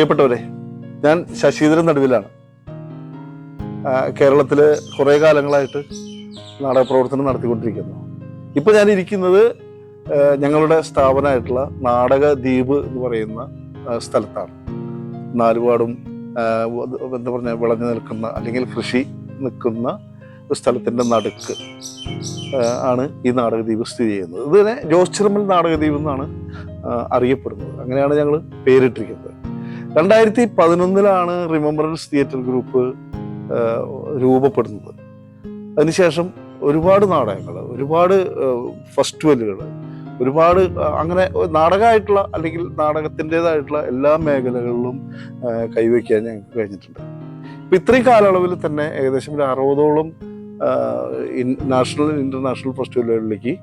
പ്രിയപ്പെട്ടവരെ ഞാൻ ശശീന്ദ്രൻ നടുവിലാണ്. കേരളത്തിൽ കുറേ കാലങ്ങളായിട്ട് നാടക പ്രവർത്തനം നടത്തിക്കൊണ്ടിരിക്കുന്നു. ഇപ്പോൾ ഞാൻ ഇരിക്കുന്നത് ഞങ്ങളുടെ സ്ഥാപനമായിട്ടുള്ള നാടക ദ്വീപ് എന്ന് പറയുന്ന സ്ഥലത്താണ്. നാലുപാടും എന്താ പറഞ്ഞ വിളഞ്ഞു നിൽക്കുന്ന അല്ലെങ്കിൽ കൃഷി നിൽക്കുന്ന ഒരു സ്ഥലത്തിന്റെ നടുക്ക് ആണ് ഈ നാടകദ്വീപ് സ്ഥിതി ചെയ്യുന്നത്. ഇതിനെ ജോസ് ചിറമൽ നാടകദ്വീപ് എന്നാണ് അറിയപ്പെടുന്നത്. അങ്ങനെയാണ് ഞങ്ങൾ പേരിട്ടിരിക്കുന്നത്. രണ്ടായിരത്തി പതിനൊന്നിലാണ് റിമംബറൻസ് തിയേറ്റർ ഗ്രൂപ്പ് രൂപപ്പെടുന്നത്. അതിനുശേഷം ഒരുപാട് നാടകങ്ങൾ ഒരുപാട് ഫെസ്റ്റിവലുകൾ ഒരുപാട് അങ്ങനെ നാടകമായിട്ടുള്ള അല്ലെങ്കിൽ നാടകത്തിന്റെതായിട്ടുള്ള എല്ലാ മേഖലകളിലും കൈവയ്ക്കാൻ ഞങ്ങൾക്ക് കഴിഞ്ഞിട്ടുണ്ട്. ഇപ്പം ഇത്രയും കാലയളവിൽ തന്നെ ഏകദേശം ഒരു അറുപതോളം നാഷണൽ ഇന്റർനാഷണൽ ഫെസ്റ്റിവലുകളിലേക്ക്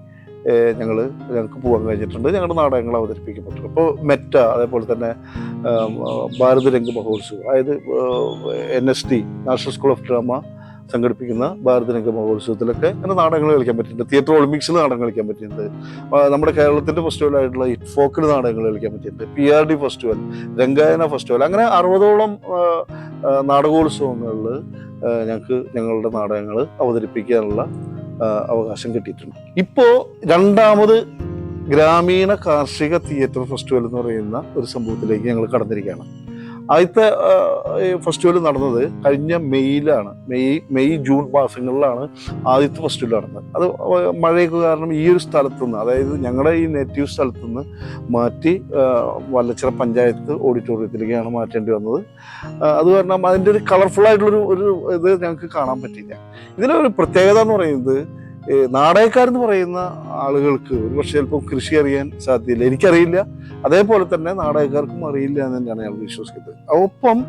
ഞങ്ങൾ ഞങ്ങൾക്ക് പോകാൻ കഴിഞ്ഞിട്ടുണ്ട്. ഞങ്ങളുടെ നാടകങ്ങൾ അവതരിപ്പിക്കപ്പെട്ടിട്ടുണ്ട് ഇപ്പോൾ മെറ്റ അതേപോലെ തന്നെ ഭാരതരംഗ് മഹോത്സവം അതായത് N S D national school of drama സംഘടിപ്പിക്കുന്ന ഭാരതരംഗ മഹോത്സവത്തിലൊക്കെ അങ്ങനെ നാടകങ്ങൾ കളിക്കാൻ പറ്റിയിട്ടുണ്ട്. തിയേറ്റർ ഒളിമ്പിക്സിൽ നാടകം കളിക്കാൻ പറ്റിയിട്ടുണ്ട്. നമ്മുടെ കേരളത്തിന്റെ ഫെസ്റ്റിവലായിട്ടുള്ള ഇറ്റ്ഫോക്കിൽ നാടകങ്ങൾ കളിക്കാൻ പറ്റിയിട്ടുണ്ട്. P R D festival Rangayana festival അങ്ങനെ അറുപതോളം നാടകോത്സവങ്ങളിൽ ഞങ്ങൾക്ക് ഞങ്ങളുടെ നാടകങ്ങൾ അവതരിപ്പിക്കാനുള്ള അവകാശം കിട്ടിയിട്ടുണ്ട്. ഇപ്പോ രണ്ടാമത് ഗ്രാമീണ കാർഷിക തിയേറ്റർ ഫെസ്റ്റിവൽ എന്ന് പറയുന്ന ഒരു സംഭവത്തിലേക്ക് ഞങ്ങൾ കടന്നിരിക്കുകയാണ്. ആദ്യത്തെ ഫെസ്റ്റിവൽ നടന്നത് കഴിഞ്ഞ മെയ്യിലാണ്. മെയ് മെയ് ജൂൺ മാസങ്ങളിലാണ് ആദ്യത്തെ ഫെസ്റ്റിവൽ നടന്നത്. അത് മഴയൊക്കെ കാരണം ഈ ഒരു സ്ഥലത്തു നിന്ന് അതായത് ഞങ്ങളുടെ ഈ നെറ്റീവ് സ്ഥലത്തു നിന്ന് മാറ്റി വല്ലച്ചിറ പഞ്ചായത്ത് ഓഡിറ്റോറിയത്തിലേക്കാണ് മാറ്റേണ്ടി വന്നത്. അത് കാരണം അതിന്റെ ഒരു കളർഫുൾ ആയിട്ടുള്ളൊരു ഒരു ഇത് ഞങ്ങൾക്ക് കാണാൻ പറ്റിയില്ല. ഇതിലൊരു പ്രത്യേകത എന്ന് പറയുന്നത് നാടകക്കാരെന്ന് പറയുന്ന ആളുകൾക്ക് ഒരു പക്ഷേ ചിലപ്പോൾ കൃഷി അറിയാൻ സാധ്യതയില്ല. എനിക്കറിയില്ല. അതേപോലെ തന്നെ നാടകക്കാർക്കും അറിയില്ല എന്ന് തന്നെയാണ് ഞങ്ങൾ വിശ്വസിക്കുന്നത്. ഒപ്പം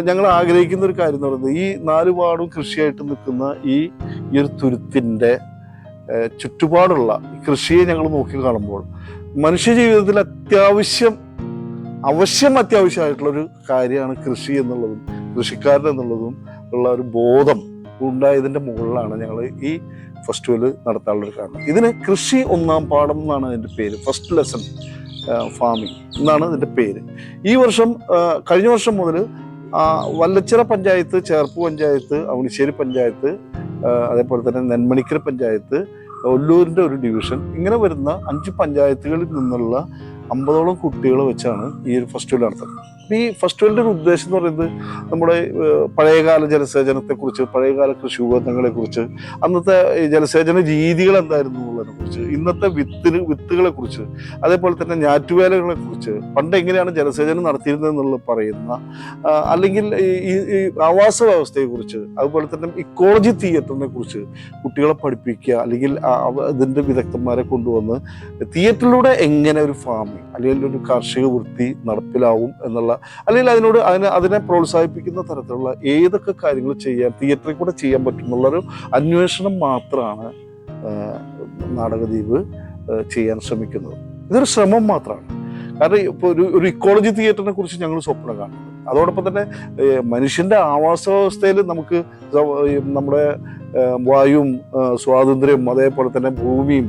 ഞങ്ങൾ ആഗ്രഹിക്കുന്ന ഒരു കാര്യം എന്ന് പറയുന്നത് ഈ നാലുപാടും കൃഷിയായിട്ട് നിൽക്കുന്ന ഈ ഈ ഒരു തുരുത്തിന്റെ ചുറ്റുപാടുള്ള കൃഷിയെ ഞങ്ങൾ നോക്കി കാണുമ്പോൾ മനുഷ്യ ജീവിതത്തിൽ അത്യാവശ്യം അവശ്യം അത്യാവശ്യമായിട്ടുള്ളൊരു കാര്യമാണ് കൃഷി എന്നുള്ളതും കൃഷിക്കാരൻ എന്നുള്ളതും ഉള്ള ഒരു ബോധം ഉണ്ടായതിന്റെ മുകളിലാണ് ഞങ്ങൾ ഈ ഫെസ്റ്റിവൽ നടത്താനുള്ളൊരു കാരണം. ഇതിന് കൃഷി ഒന്നാം പാഠം എന്നാണ് അതിന്റെ പേര് ഫസ്റ്റ് ലെസൺ ഫാമിംഗ് എന്നാണ് ഇതിന്റെ പേര്. ഈ വർഷം കഴിഞ്ഞ വർഷം മുതൽ വല്ലച്ചിറ പഞ്ചായത്ത് ചേർപ്പ് പഞ്ചായത്ത് അവണിശ്ശേരി പഞ്ചായത്ത് അതേപോലെ തന്നെ നെന്മണിക്കര പഞ്ചായത്ത് ഒല്ലൂരിന്റെ ഒരു ഡിവിഷൻ ഇങ്ങനെ വരുന്ന അഞ്ച് പഞ്ചായത്തുകളിൽ നിന്നുള്ള അമ്പതോളം കുട്ടികളെ വെച്ചാണ് ഈ ഒരു ഫെസ്റ്റിവൽ നടത്തുന്നത്. ഈ ഫസ്റ്റ് ഒരു ഉദ്ദേശം എന്ന് പറയുന്നത് നമ്മുടെ പഴയകാല ജലസേചനത്തെക്കുറിച്ച് പഴയകാല കൃഷി ഉപകരണങ്ങളെ കുറിച്ച് അന്നത്തെ ജലസേചന രീതികൾ എന്തായിരുന്നു എന്നുള്ളതിനെ കുറിച്ച് ഇന്നത്തെ വിത്തിന് വിത്തുകളെ കുറിച്ച് അതേപോലെ തന്നെ ഞാറ്റുവേലകളെ കുറിച്ച് പണ്ട് എങ്ങനെയാണ് ജലസേചനം നടത്തിയിരുന്നത് എന്നുള്ളത് പറയുന്ന അല്ലെങ്കിൽ ഈ- ആവാസ വ്യവസ്ഥയെ കുറിച്ച് അതുപോലെ തന്നെ ഇക്കോളജി തിയേറ്ററിനെ കുറിച്ച് കുട്ടികളെ പഠിപ്പിക്കുക അല്ലെങ്കിൽ ഇതിന്റെ വിദഗ്ധന്മാരെ കൊണ്ടുവന്ന് തിയേറ്ററിലൂടെ എങ്ങനെ ഒരു ഫാമിംഗ് അല്ലെങ്കിൽ ഒരു കാർഷിക വൃത്തി നടപ്പിലാവും എന്നുള്ള അല്ലെങ്കിൽ അതിനോട് അതിനെ അതിനെ പ്രോത്സാഹിപ്പിക്കുന്ന തരത്തിലുള്ള ഏതൊക്കെ കാര്യങ്ങൾ ചെയ്യാൻ തിയേറ്ററിൽ കൂടെ ചെയ്യാൻ പറ്റും എന്നുള്ളൊരു അന്വേഷണം മാത്രമാണ് നാടകദ്വീപ് ചെയ്യാൻ ശ്രമിക്കുന്നത്. ഇതൊരു ശ്രമം മാത്രമാണ്. കാരണം ഇപ്പോൾ ഒരു ഒരു ഇക്കോളജി തിയേറ്ററിനെ കുറിച്ച് ഞങ്ങൾ സ്വപ്നം കാണുന്നത്. അതോടൊപ്പം തന്നെ മനുഷ്യന്റെ ആവാസ വ്യവസ്ഥയിൽ നമുക്ക് നമ്മുടെ ഏ, സ്വാതന്ത്ര്യം അതേപോലെ തന്നെ ഭൂമിയും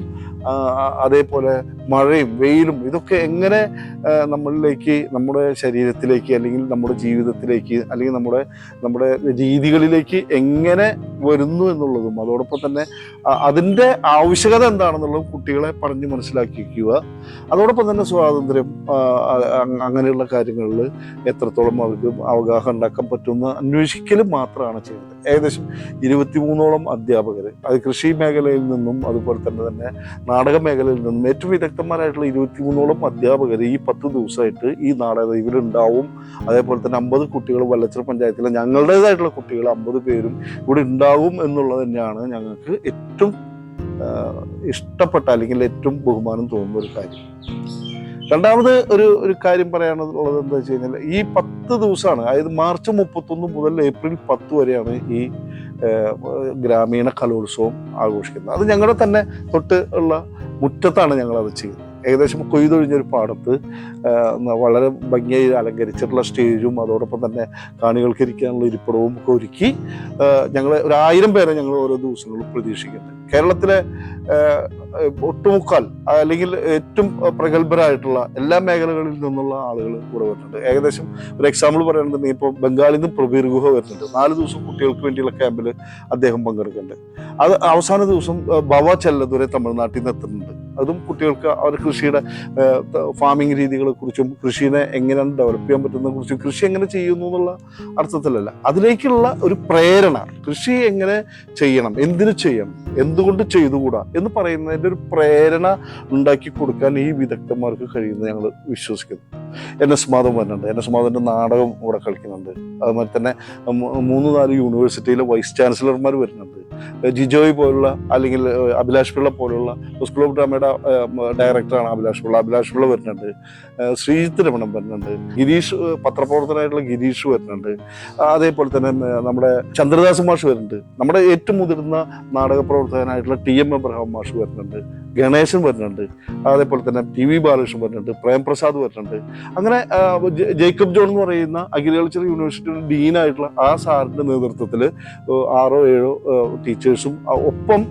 അതേപോലെ മഴയും വെയിലും ഇതൊക്കെ എങ്ങനെ നമ്മളിലേക്ക് നമ്മുടെ ശരീരത്തിലേക്ക് അല്ലെങ്കിൽ നമ്മുടെ ജീവിതത്തിലേക്ക് അല്ലെങ്കിൽ നമ്മുടെ നമ്മുടെ രീതികളിലേക്ക് എങ്ങനെ വരുന്നു എന്നുള്ളതും അതോടൊപ്പം തന്നെ അതിന്റെ ആവശ്യകത എന്താണെന്നുള്ളതും കുട്ടികളെ പറഞ്ഞ് മനസ്സിലാക്കിക്കുക അതോടൊപ്പം തന്നെ സ്വാതന്ത്ര്യം അങ്ങനെയുള്ള കാര്യങ്ങളിൽ എത്രത്തോളം അവർക്ക് അവഗാഹം ഉണ്ടാക്കാൻ പറ്റുമെന്ന് അന്വേഷിക്കലും മാത്രമാണ് ചെയ്യുന്നത്. ഏകദേശം ഇരുപത്തിമൂന്നോളം അധ്യാപകർ അത് കൃഷി മേഖലയിൽ നിന്നും അതുപോലെ തന്നെ തന്നെ നാടക മേഖലയിൽ നിന്നും ഏറ്റവും വിദഗ്ധന്മാരായിട്ടുള്ള ഇരുപത്തി മൂന്നോളം അധ്യാപകർ ഈ പത്ത് ദിവസമായിട്ട് ഈ നാടക ഇവരുണ്ടാവും. അതേപോലെ തന്നെ അമ്പത് കുട്ടികൾ വല്ലച്ചിറ പഞ്ചായത്തിലെ ഞങ്ങളുടേതായിട്ടുള്ള കുട്ടികൾ അമ്പത് പേരും ഇവിടെ ഉണ്ടാവും എന്നുള്ളത് തന്നെയാണ് ഞങ്ങൾക്ക് ഏറ്റവും ഇഷ്ടപ്പെട്ട അല്ലെങ്കിൽ ഏറ്റവും ബഹുമാനം തോന്നുന്ന ഒരു കാര്യം. രണ്ടാമത് ഒരു ഒരു കാര്യം പറയാനുള്ളത് എന്താ വെച്ച് കഴിഞ്ഞാൽ ഈ പത്ത് ദിവസമാണ് അതായത് മാർച്ച് മുപ്പത്തൊന്ന് മുതൽ ഏപ്രിൽ പത്ത് വരെയാണ് ഈ ഗ്രാമീണ കലോത്സവം ആഘോഷിക്കുന്നത്. അത് ഞങ്ങളുടെ തന്നെ തൊട്ട് ഉള്ള മുറ്റത്താണ് ഞങ്ങൾ അത് ചെയ്യുന്നത്. ഏകദേശം കൊയ്തൊഴിഞ്ഞൊരു പാടത്ത് വളരെ ഭംഗിയായി അലങ്കരിച്ചിട്ടുള്ള സ്റ്റേജും അതോടൊപ്പം തന്നെ കാണികൾക്ക് ഇരിക്കാനുള്ള ഇരിപ്പിടവും ഒക്കെ ഒരുക്കി ഞങ്ങൾ ഒരു ആയിരം പേരെ ഞങ്ങൾ ഓരോ ദിവസങ്ങളും പ്രതീക്ഷിക്കുന്നുണ്ട്. കേരളത്തിലെ ഒട്ടുമുക്കാൽ അല്ലെങ്കിൽ ഏറ്റവും പ്രഗത്ഭരായിട്ടുള്ള എല്ലാ മേഖലകളിൽ നിന്നുള്ള ആളുകൾ കൂടെ വരുന്നുണ്ട്. ഏകദേശം ഒരു എക്സാമ്പിൾ പറയുകയാണെന്നുണ്ടെങ്കിൽ ഇപ്പോൾ ബംഗാളിൽ നിന്ന് പ്രബീർ ഗുഹ വരുന്നുണ്ട്. നാല് ദിവസം കുട്ടികൾക്ക് വേണ്ടിയുള്ള ക്യാമ്പിൽ അദ്ദേഹം പങ്കെടുക്കുന്നുണ്ട്. അത് അവസാന ദിവസം ഭവ ചെല്ലദൂരെ തമിഴ്നാട്ടിൽ നിന്ന് എത്തുന്നുണ്ട്. അതും കുട്ടികൾക്ക് അവർ കൃഷിയുടെ ഫാമിംഗ് രീതികളെ കുറിച്ചും കൃഷിനെ എങ്ങനെയാണ് ഡെവലപ്പ് ചെയ്യാൻ പറ്റുന്നതിനെ കുറിച്ചും കൃഷി എങ്ങനെ ചെയ്യുന്നു എന്നുള്ള അർത്ഥത്തിലല്ല. അതിലേക്കുള്ള ഒരു പ്രേരണ കൃഷി എങ്ങനെ ചെയ്യണം എന്തിനു ചെയ്യണം എന്തുകൊണ്ട് ചെയ്തുകൂടാ എന്ന് പറയുന്നതിന്റെ ഒരു പ്രേരണ ഉണ്ടാക്കി കൊടുക്കാൻ ഈ വിദഗ്ധന്മാർക്ക് കഴിയുന്നത് ഞങ്ങൾ വിശ്വസിക്കുന്നു. എൻ എസ് മാധവൻ വരുന്നുണ്ട് എൻ എസ് മാധവന്റെ നാടകം ഇവിടെ കളിക്കുന്നുണ്ട്. അതുപോലെ തന്നെ മൂന്ന് നാല് യൂണിവേഴ്സിറ്റിയിലെ വൈസ് ചാൻസലർമാർ വരുന്നുണ്ട്. ജിജോയ് പോലുള്ള അല്ലെങ്കിൽ അഭിലാഷ് പിള്ള പോലുള്ള സ്കൂൾ ഓഫ് ഡ്രാമയുടെ ഡയറക്ടറാണ് അഭിലാഷ് പിള്ള. അഭിലാഷ് പിള്ള വരുന്നുണ്ട്. ശ്രീജിത്ത് രമണം വരുന്നുണ്ട്. ഗിരീഷ് ഏഹ്, പത്രപ്രവർത്തകനായിട്ടുള്ള ഗിരീഷ് വരുന്നുണ്ട്. അതേപോലെ തന്നെ നമ്മുടെ ചന്ദ്രദാസ് മാഷ് വരുന്നുണ്ട്. നമ്മുടെ ഏറ്റവും മുതിർന്ന നാടക പ്രവർത്തകനായിട്ടുള്ള ടി എം എബ്രഹാം മാഷ് വരുന്നുണ്ട്. ഗണേശൻ വരുന്നുണ്ട് അതേപോലെ തന്നെ ടി വി ബാലകൃഷ്ണൻ വരുന്നുണ്ട് പ്രേംപ്രസാദ് വരുന്നുണ്ട്. അങ്ങനെ ജേക്കബ് ജോൺ എന്ന് പറയുന്ന അഗ്രികൾച്ചർ യൂണിവേഴ്സിറ്റിയുടെ ഡീനായിട്ടുള്ള ആ സാറിന്റെ നേതൃത്വത്തിൽ ആറോ ഏഴോ ടീച്ചേഴ്സും ഒപ്പം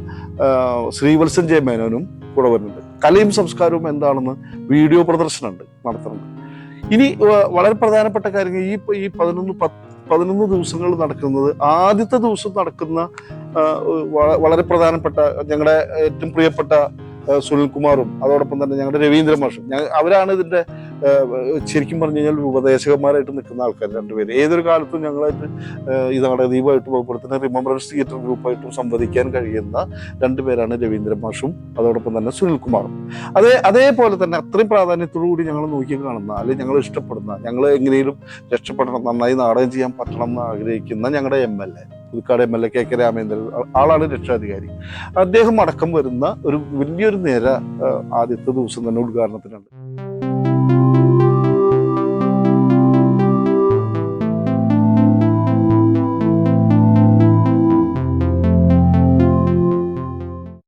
ശ്രീവത്സൻ ജെ മേനോനും കൂടെ വരുന്നുണ്ട്. കലയും സംസ്കാരവും എന്താണെന്ന് വീഡിയോ പ്രദർശനമുണ്ട് നടത്തുന്നുണ്ട്. ഇനി വളരെ പ്രധാനപ്പെട്ട കാര്യങ്ങൾ ഈ ഈ പതിനൊന്ന് പതിനൊന്ന് ദിവസങ്ങൾ നടക്കുന്നത് ആദ്യത്തെ ദിവസം നടക്കുന്ന വളരെ പ്രധാനപ്പെട്ട ഞങ്ങളുടെ ഏറ്റവും പ്രിയപ്പെട്ട സുനിൽകുമാറും അതോടൊപ്പം തന്നെ ഞങ്ങളുടെ രവീന്ദ്ര മാഷും. അവരാണ് ഇതിന്റെ ശരിക്കും പറഞ്ഞു കഴിഞ്ഞാൽ ഉപദേശകന്മാരായിട്ട് നിൽക്കുന്ന ആൾക്കാർ രണ്ടുപേര്. ഏതൊരു കാലത്തും ഞങ്ങളായിട്ട് ഈ നാടകദീപമായിട്ടും അതുപോലെ തന്നെ റിമംബറൻസ് തിയേറ്റർ ഗ്രൂപ്പായിട്ടും സംവദിക്കാൻ കഴിയുന്ന രണ്ടുപേരാണ് രവീന്ദ്ര മാഷും അതോടൊപ്പം തന്നെ സുനിൽകുമാറും. അതേ അതേപോലെ തന്നെ അത്രയും പ്രാധാന്യത്തോടു കൂടി ഞങ്ങൾ നോക്കി കാണുന്ന അല്ലെങ്കിൽ ഞങ്ങൾ ഇഷ്ടപ്പെടുന്ന ഞങ്ങൾ എങ്ങനെയും രക്ഷപ്പെടണം നന്നായി നാടകം ചെയ്യാൻ പറ്റണം എന്ന് ആഗ്രഹിക്കുന്ന ഞങ്ങളുടെ M L A. Puthukkad M L A K K Ramendran ആളാണ് രക്ഷാധികാരി. അദ്ദേഹം അടക്കം വരുന്ന ഒരു വലിയൊരു നിര ആദ്യത്തെ ദിവസം തന്നെ ഉദ്ഘാടനത്തിനുണ്ട്.